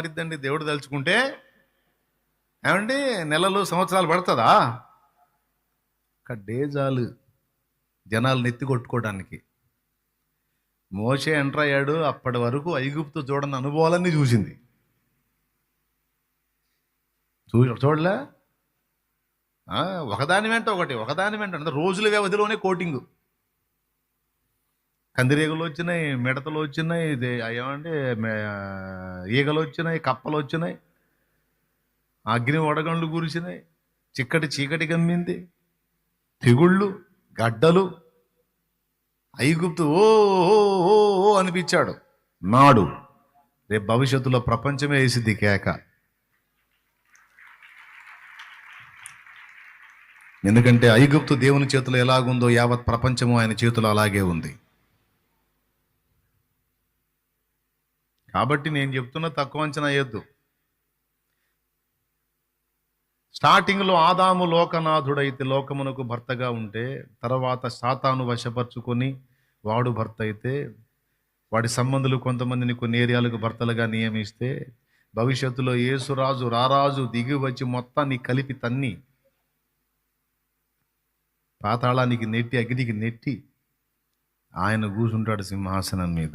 మారిద్దండి దేవుడు తలుచుకుంటే. ఏమండి? నెలలు సంవత్సరాలు పడుతుందా? ఒక డేజాలు జనాలు నెత్తి కొట్టుకోవడానికి. మోసే ఎంటర్ అయ్యాడు. అప్పటి వరకు ఐగుప్తు చూడని అనుభవాలన్నీ చూసింది. చూ చూడలే? ఒకదాని వెంట ఒకటి ఒకదాని వెంట అంటే రోజుల వ్యవధిలోనే కోటింగు. కందిరీగలు వచ్చినాయి మిడతలు వచ్చినాయి ఇది ఏమంటే ఈగలు వచ్చినాయి కప్పలు వచ్చినాయి అగ్ని వడగండ్లు కురిసినాయి చిక్కటి చీకటి గమ్మింది తెగుళ్ళు గడ్డలు ఐగుప్తు ఓ ఓ, ఓ ఓ అనిపించాడు. నాడు రేపు భవిష్యత్తులో ప్రపంచమే వేసిద్ది కేక ఎందుకంటే ఐగుప్తు దేవుని చేతిలో ఎలాగుందో యావత్ ప్రపంచము ఆయన చేతిలో అలాగే ఉంది. కాబట్టి నేను చెప్తున్న తక్కువ అంచనా వేయద్దు. స్టార్టింగ్లో ఆదాము లోకనాథుడైతే లోకమునకు భర్తగా ఉంటే తర్వాత సాతాను వశపరుచుకొని వాడు భర్త అయితే వాడి సంబంధులు కొంతమందిని కొన్ని ఏరియాలకు భర్తలుగా నియమిస్తే భవిష్యత్తులో యేసురాజు రారాజు దిగి వచ్చి మొత్తాన్ని కలిపి తన్ని పాతాళానికి నెట్టి అగ్నికి నెట్టి ఆయన కూర్చుంటాడు సింహాసనం మీద.